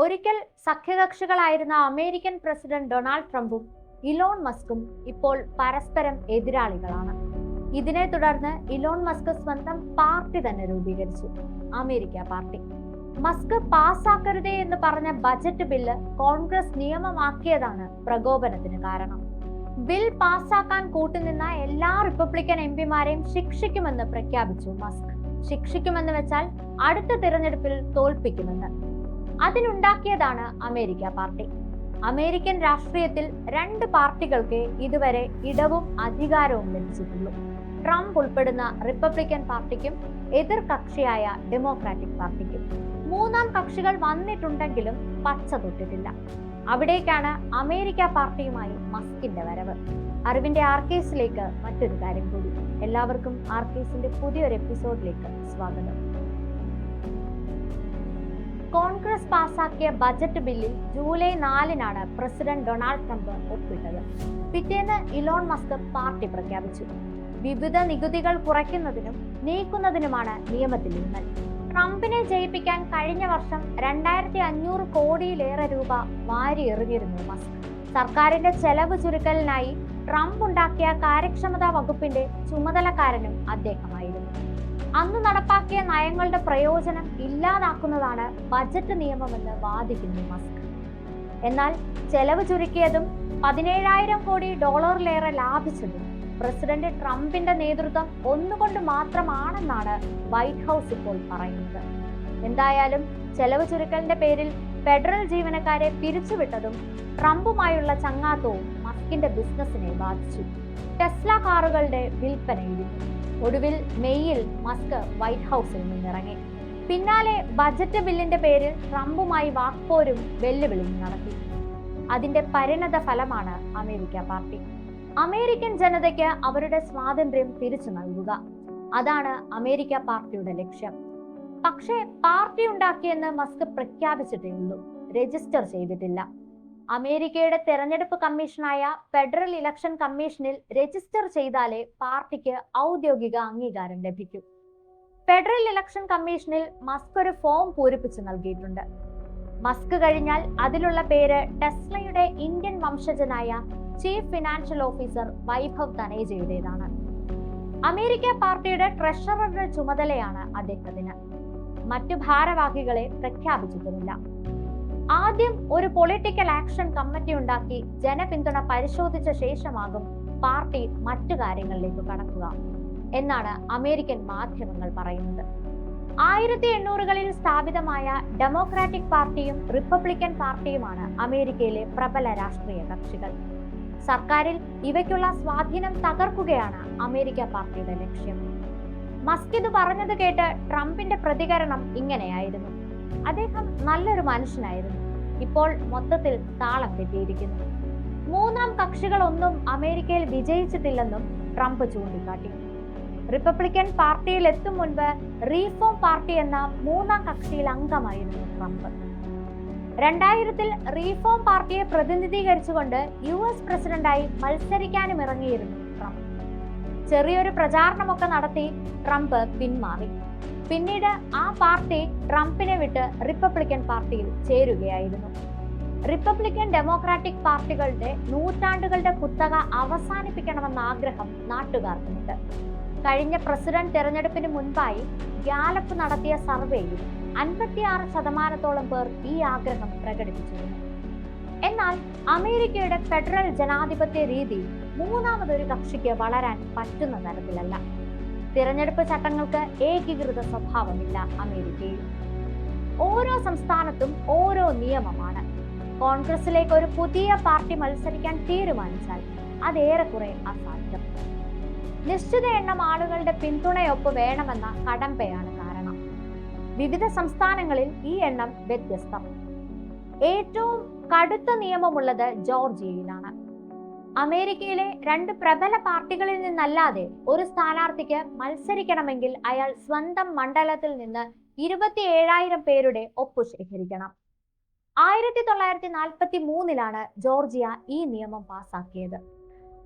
ഒരിക്കൽ സഖ്യകക്ഷികളായിരുന്ന American president Donald ട്രംപും ഇലോൺ മസ്കും ഇപ്പോൾ പരസ്പരം എതിരാളികളാണ്. ഇതിനെ തുടർന്ന് ഇലോൺ മസ്ക് സ്വന്തം പാർട്ടി തന്നെ രൂപീകരിച്ചു. America party. മസ്ക് പാസ്സാക്കരുതേ എന്ന് പറഞ്ഞ ബജറ്റ് ബില്ല് കോൺഗ്രസ് നിയമമാക്കിയതാണ് പ്രകോപനത്തിന് കാരണം. ബിൽ പാസ്സാക്കാൻ കൂട്ടുനിന്ന എല്ലാ റിപ്പബ്ലിക്കൻ എം പിമാരെയും ശിക്ഷിക്കുമെന്ന് പ്രഖ്യാപിച്ചു മസ്ക്. ശിക്ഷിക്കുമെന്ന് വെച്ചാൽ അടുത്ത തിരഞ്ഞെടുപ്പിൽ തോൽപ്പിക്കുമെന്ന്. അതിനുണ്ടാക്കിയതാണ് അമേരിക്ക പാർട്ടി. അമേരിക്കൻ രാഷ്ട്രീയത്തിൽ രണ്ട് പാർട്ടികൾക്ക് ഇതുവരെ ഇടവും അധികാരവും ലഭിച്ചിട്ടുള്ളൂ. ട്രംപ് ഉൾപ്പെടുന്ന റിപ്പബ്ലിക്കൻ പാർട്ടിക്കും എതിർ കക്ഷിയായ ഡെമോക്രാറ്റിക് പാർട്ടിക്കും. മൂന്നാം കക്ഷികൾ വന്നിട്ടുണ്ടെങ്കിലും പച്ച തൊട്ടിട്ടില്ല. അവിടേക്കാണ് അമേരിക്ക പാർട്ടിയുമായി മസ്കിന്റെ വരവ്. അറിവിന്റെ ആർക്കേസിലേക്ക് മറ്റൊരു കാര്യം കൂടി. എല്ലാവർക്കും ആർക്കേസിന്റെ പുതിയൊരു എപ്പിസോഡിലേക്ക് സ്വാഗതം. കോൺഗ്രസ് പാസാക്കിയ ബജറ്റ് ബില്ലിൽ ജൂലൈ നാലിനാണ് പ്രസിഡന്റ് ഡൊണാൾഡ് ട്രംപ് ഒപ്പിട്ടത്. പിറ്റേന്ന് ഇലോൺ മസ്ക് പാർട്ടി പ്രഖ്യാപിച്ചു. വിവിധ നികുതികൾ കുറയ്ക്കുന്നതിനും നീക്കുന്നതിനുമാണ് നിയമത്തിൽ ഊന്നൽ ട്രംപിനെ ജയിപ്പിക്കാൻ കഴിഞ്ഞ വർഷം രണ്ടായിരത്തി അഞ്ഞൂറ് കോടിയിലേറെ രൂപ വാരി എറിഞ്ഞിരുന്നു മസ്ക്. സർക്കാരിന്റെ ചെലവ് ചുരുക്കലിനായി ട്രംപ് ഉണ്ടാക്കിയ കാര്യക്ഷമതാ വകുപ്പിന്റെ ചുമതലക്കാരനും അദ്ദേഹമായിരുന്നു അന്ന് നടപ്പാക്കിയ നയങ്ങളുടെ പ്രയോജനം ഇല്ലാതാക്കുന്നതാണ് ബജറ്റ് നിയമമെന്ന് വാദിക്കുന്നു മസ്ക്. എന്നാൽ ചെലവ് ചുരുക്കിയതും പതിനേഴായിരം കോടി ഡോളറിലേറെ ലാഭിച്ചതും പ്രസിഡന്റ് ട്രംപിന്റെ നേതൃത്വം ഒന്നുകൊണ്ട് മാത്രമാണെന്നാണ് വൈറ്റ് ഹൗസ് ഇപ്പോൾ പറയുന്നത്. എന്തായാലും ചെലവ് ചുരുക്കലിന്റെ പേരിൽ ഫെഡറൽ ജീവനക്കാരെ പിരിച്ചുവിട്ടതും ട്രംപുമായുള്ള ചങ്ങാത്തവും മസ്കിന്റെ ബിസിനസിനെ ബാധിച്ചു. ടെസ്ല കാറുകളുടെ വിൽപ്പനയിലും ഒടുവിൽ മെയ്യിൽ മസ്ക് വൈറ്റ് ഹൗസിൽ നിന്നിറങ്ങി. പിന്നാലെ ബജറ്റ് ബില്ലിന്റെ പേരിൽ ട്രംപുമായി വാക്പോരും വെല്ലുവിളിയും നടത്തി. അതിന്റെ പരിണത ഫലമാണ് അമേരിക്ക പാർട്ടി. അമേരിക്കൻ ജനതയ്ക്ക് അവരുടെ സ്വാതന്ത്ര്യം തിരിച്ചു നൽകുക. അതാണ് അമേരിക്ക പാർട്ടിയുടെ ലക്ഷ്യം. പക്ഷേ പാർട്ടി ഉണ്ടാക്കിയെന്ന് മസ്ക് പ്രഖ്യാപിച്ചിട്ടേ ഉള്ളൂ. രജിസ്റ്റർ ചെയ്തിട്ടില്ല. അമേരിക്കയുടെ തെരഞ്ഞെടുപ്പ് കമ്മീഷനായ ഫെഡറൽ ഇലക്ഷൻ കമ്മീഷനിൽ രജിസ്റ്റർ ചെയ്താലേ പാർട്ടിക്ക് ഔദ്യോഗിക അംഗീകാരം ലഭിക്കൂ. ഫെഡറൽ ഇലക്ഷൻ കമ്മീഷനിൽ മസ്ക് ഒരു ഫോം പൂരിപ്പിച്ച് നൽകിയിട്ടുണ്ട്. മസ്ക് കഴിഞ്ഞാൽ അതിലുള്ള പേര് ടെസ്ലയുടെ ഇന്ത്യൻ വംശജനായ ചീഫ് ഫിനാൻഷ്യൽ ഓഫീസർ വൈഭവ് തനേജയുടേതാണ് അമേരിക്ക പാർട്ടിയുടെ ട്രഷററുടെ ചുമതലയാണ് അദ്ദേഹത്തിന്. മറ്റു ഭാരവാഹികളെ പ്രഖ്യാപിച്ചിട്ടുമില്ല. ആദ്യം ഒരു പൊളിറ്റിക്കൽ ആക്ഷൻ കമ്മിറ്റി ഉണ്ടാക്കി ജനപിന്തുണ പരിശോധിച്ച ശേഷമാകും പാർട്ടി മറ്റു കാര്യങ്ങളിലേക്ക് കടക്കുക എന്നാണ് അമേരിക്കൻ മാധ്യമങ്ങൾ പറയുന്നത്. ആയിരത്തി എണ്ണൂറുകളിൽ സ്ഥാപിതമായ ഡെമോക്രാറ്റിക് പാർട്ടിയും റിപ്പബ്ലിക്കൻ പാർട്ടിയുമാണ് അമേരിക്കയിലെ പ്രബല രാഷ്ട്രീയ കക്ഷികൾ. സർക്കാരിൽ ഇവയ്ക്കുള്ള സ്വാധീനം തകർക്കുകയാണ് അമേരിക്ക പാർട്ടിയുടെ ലക്ഷ്യം. മസ്കിദ് പറഞ്ഞത് കേട്ട് ട്രംപിന്റെ പ്രതികരണം ഇങ്ങനെയായിരുന്നു. അദ്ദേഹം നല്ലൊരു മനുഷ്യനായിരുന്നു. ഇപ്പോൾ മൊത്തത്തിൽ താളം തെറ്റിയിരിക്കുന്നു. മൂന്നാം കക്ഷികളൊന്നും അമേരിക്കയിൽ വിജയിച്ചിട്ടില്ലെന്നും ട്രംപ് ചൂണ്ടിക്കാട്ടി. റിപ്പബ്ലിക്കൻ പാർട്ടിയിൽ എത്തും മുൻപ് റീഫോം പാർട്ടി എന്ന മൂന്നാം കക്ഷിയിൽ അംഗമായിരുന്നു ട്രംപ്. രണ്ടായിരത്തിൽ റീഫോം പാർട്ടിയെ പ്രതിനിധീകരിച്ചുകൊണ്ട് യു എസ് പ്രസിഡന്റായി മത്സരിക്കാനും ഇറങ്ങിയിരുന്നു ട്രംപ്. ചെറിയൊരു പ്രചാരണമൊക്കെ നടത്തി ട്രംപ് പിന്മാറി. പിന്നീട് ആ പാർട്ടി ട്രംപിനെ വിട്ട് റിപ്പബ്ലിക്കൻ പാർട്ടിയിൽ ചേരുകയായിരുന്നു. റിപ്പബ്ലിക്കൻ ഡെമോക്രാറ്റിക് പാർട്ടികളുടെ നൂറ്റാണ്ടുകളുടെ കുത്തക അവസാനിപ്പിക്കണമെന്ന ആഗ്രഹം നാട്ടുകാർക്കുമുണ്ട് കഴിഞ്ഞ പ്രസിഡന്റ് തെരഞ്ഞെടുപ്പിന് മുൻപായി ഗ്യാലപ്പ് നടത്തിയ സർവേയിൽ അൻപത്തിയാറ് ശതമാനത്തോളം പേർ ഈ ആഗ്രഹം പ്രകടിപ്പിച്ചിരുന്നു. എന്നാൽ അമേരിക്കയുടെ ഫെഡറൽ ജനാധിപത്യ രീതി മൂന്നാമതൊരു കക്ഷിക്ക് വളരാൻ പറ്റുന്ന തരത്തിലല്ല. തിരഞ്ഞെടുപ്പ് ചട്ടങ്ങൾക്ക് ഏകീകൃത സ്വഭാവമില്ല അമേരിക്കയിൽ. ഓരോ സംസ്ഥാനത്തും ഓരോ നിയമമാണ്. കോൺഗ്രസിലേക്ക് ഒരു പുതിയ പാർട്ടി മത്സരിക്കാൻ തീരുമാനിച്ചാൽ അതേറെക്കുറെ അസാധ്യം. നിശ്ചിത എണ്ണം ആളുകളുടെ പിന്തുണയൊപ്പ് വേണമെന്ന കടമ്പയാണ് കാരണം. വിവിധ സംസ്ഥാനങ്ങളിൽ ഈ എണ്ണം വ്യത്യസ്തം. ഏറ്റവും കടുത്ത നിയമമുള്ളത് ജോർജിയയിലാണ്. അമേരിക്കയിലെ രണ്ട് പ്രബല പാർട്ടികളിൽ നിന്നല്ലാതെ ഒരു സ്ഥാനാർത്ഥിക്ക് മത്സരിക്കണമെങ്കിൽ അയാൾ സ്വന്തം മണ്ഡലത്തിൽ നിന്ന് ഇരുപത്തി ഏഴായിരം പേരുടെ ഒപ്പ് ശേഖരിക്കണം. ആയിരത്തി തൊള്ളായിരത്തി നാൽപ്പത്തി മൂന്നിലാണ് ജോർജിയ ഈ നിയമം പാസാക്കിയത്.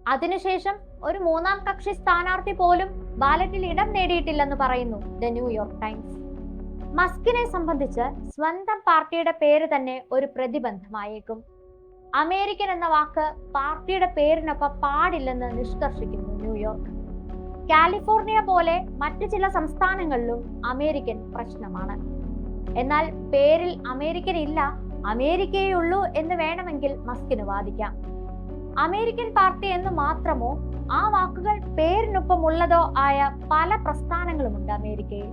അതിനുശേഷം ഒരു മൂന്നാം കക്ഷി സ്ഥാനാർത്ഥി പോലും ബാലറ്റിൽ ഇടം നേടിയിട്ടില്ലെന്ന് പറയുന്നു ദ ന്യൂയോർക്ക് ടൈംസ്. മസ്കിനെ സംബന്ധിച്ച് സ്വന്തം പാർട്ടിയുടെ പേര് തന്നെ ഒരു പ്രതിബന്ധമായേക്കും. അമേരിക്കൻ എന്ന വാക്ക് പാർട്ടിയുടെ പേരിനൊപ്പം പാടില്ലെന്ന് നിഷ്കർഷിക്കുന്നു ന്യൂയോർക്ക്. കാലിഫോർണിയ പോലെ മറ്റു ചില സംസ്ഥാനങ്ങളിലും അമേരിക്കൻ പ്രശ്നമാണ്. എന്നാൽ പേരിൽ അമേരിക്കൻ ഇല്ല അമേരിക്കയേ ഉള്ളൂ എന്ന് വേണമെങ്കിൽ മസ്കിന് വാദിക്കാം. അമേരിക്കൻ പാർട്ടി എന്ന് മാത്രമോ ആ വാക്കുകൾ പേരിനൊപ്പം ഉള്ളതോ ആയ പല പ്രസ്ഥാനങ്ങളുമുണ്ട് അമേരിക്കയിൽ.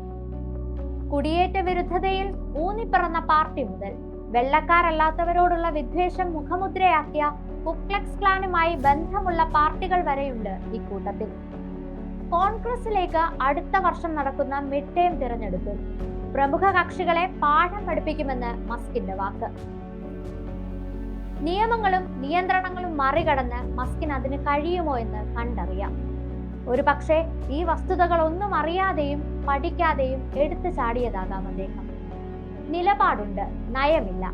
കുടിയേറ്റ വിരുദ്ധതയിൽ ഊന്നിപ്പിറന്ന പാർട്ടി മുതൽ വെള്ളക്കാരല്ലാത്തവരോടുള്ള വിദ്വേഷം മുഖമുദ്രയാക്കിയ കുക്ലക്സ് ക്ലാനുമായി ബന്ധമുള്ള പാർട്ടികൾ വരെയുണ്ട് ഇക്കൂട്ടത്തിൽ. കോൺഗ്രസിലേക്ക് അടുത്ത വർഷം നടക്കുന്ന മിഡ് ടേം തിരഞ്ഞെടുപ്പിൽ പ്രമുഖ കക്ഷികളെ പാഠം പഠിപ്പിക്കുമെന്ന് മസ്കിന്റെ വാക്ക്. നിയമങ്ങളും നിയന്ത്രണങ്ങളും മറികടന്ന് മസ്കിന് അതിന് കഴിയുമോ എന്ന് കണ്ടറിയാം. ഒരു പക്ഷേ ഈ വസ്തുതകളൊന്നും അറിയാതെയും പഠിക്കാതെയും എടുത്തു ചാടിയതാകാം അദ്ദേഹം. നിലപാടുണ്ട്. നയമില്ല.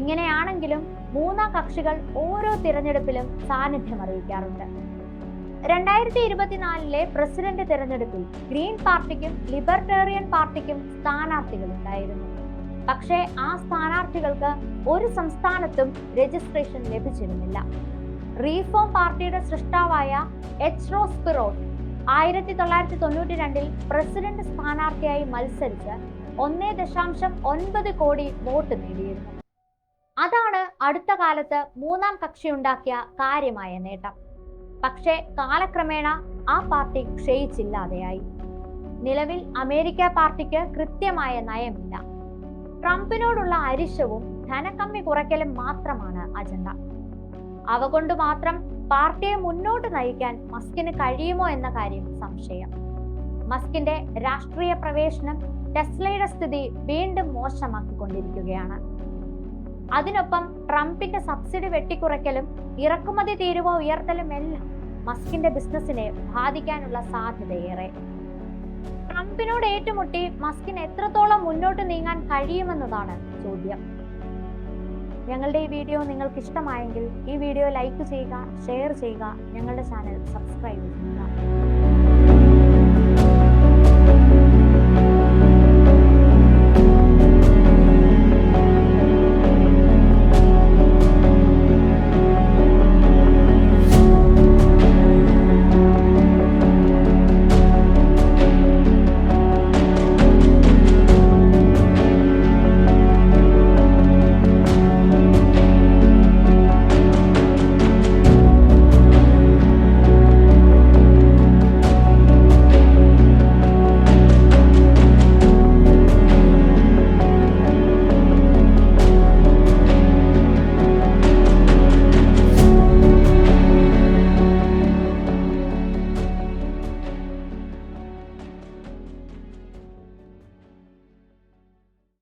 ഇങ്ങനെയാണെങ്കിലും മൂന്നാം കക്ഷികൾ ഓരോ തിരഞ്ഞെടുപ്പിലും സാന്നിധ്യം അറിയിക്കാറുണ്ട്. രണ്ടായിരത്തി ഇരുപത്തിനാലിലെ പ്രസിഡന്റ് തിരഞ്ഞെടുപ്പിൽ ഗ്രീൻ പാർട്ടിക്കും ലിബർട്ടേറിയൻ പാർട്ടിക്കും സ്ഥാനാർത്ഥികളുണ്ടായിരുന്നു പക്ഷേ ആ സ്ഥാനാർത്ഥികൾക്ക് ഒരു സംസ്ഥാനത്തും രജിസ്ട്രേഷൻ ലഭിച്ചിരുന്നില്ല. റീഫോം പാർട്ടിയുടെ സൃഷ്ടാവായ എച്ച് റോസ് പിറോട്ട് ആയിരത്തി തൊള്ളായിരത്തി തൊണ്ണൂറ്റി രണ്ടിൽ പ്രസിഡന്റ് സ്ഥാനാർത്ഥിയായി മത്സരിച്ച് ഒന്നേ ദശാംശം ഒൻപത് കോടി വോട്ട് നേടിയിരുന്നു. അതാണ് അടുത്ത കാലത്ത് മൂന്നാം കക്ഷി ഉണ്ടാക്കിയ കാര്യമായ നേട്ടം. പക്ഷേ കാലക്രമേണ ആ പാർട്ടി ക്ഷയിച്ചില്ലാതെയായി. നിലവിൽ അമേരിക്ക പാർട്ടിക്ക് കൃത്യമായ നയമില്ല. ട്രംപിനോടുള്ള അരിശവും ധനക്കമ്മി കുറയ്ക്കലും മാത്രമാണ് അജണ്ട. അവ കൊണ്ട് മാത്രം പാർട്ടിയെ മുന്നോട്ട് നയിക്കാൻ മസ്കിന് കഴിയുമോ എന്ന കാര്യം സംശയം. മസ്കിന്റെ രാഷ്ട്രീയ പ്രവേശനം ടെസ്ലയുടെ സ്ഥിതി വീണ്ടും മോശമാക്കിക്കൊണ്ടിരിക്കുകയാണ്. അതിനൊപ്പം ട്രംപിന്റെ സബ്സിഡി വെട്ടിക്കുറയ്ക്കലും ഇറക്കുമതി തീരുവ ഉയർത്തലും എല്ലാം മസ്കിന്റെ ബിസിനസിനെ ബാധിക്കാനുള്ള സാധ്യതയേറെ. ട്രംപിനോട് ഏറ്റുമുട്ടി മസ്കിന് എത്രത്തോളം മുന്നോട്ട് നീങ്ങാൻ കഴിയുമെന്നതാണ് ചോദ്യം. ഞങ്ങളുടെ ഈ വീഡിയോ നിങ്ങൾക്ക് ഇഷ്ടമായെങ്കിൽ ഈ വീഡിയോ ലൈക്ക് ചെയ്യുക ഷെയർ ചെയ്യുക ഞങ്ങളുടെ ചാനൽ സബ്സ്ക്രൈബ് ചെയ്യുക.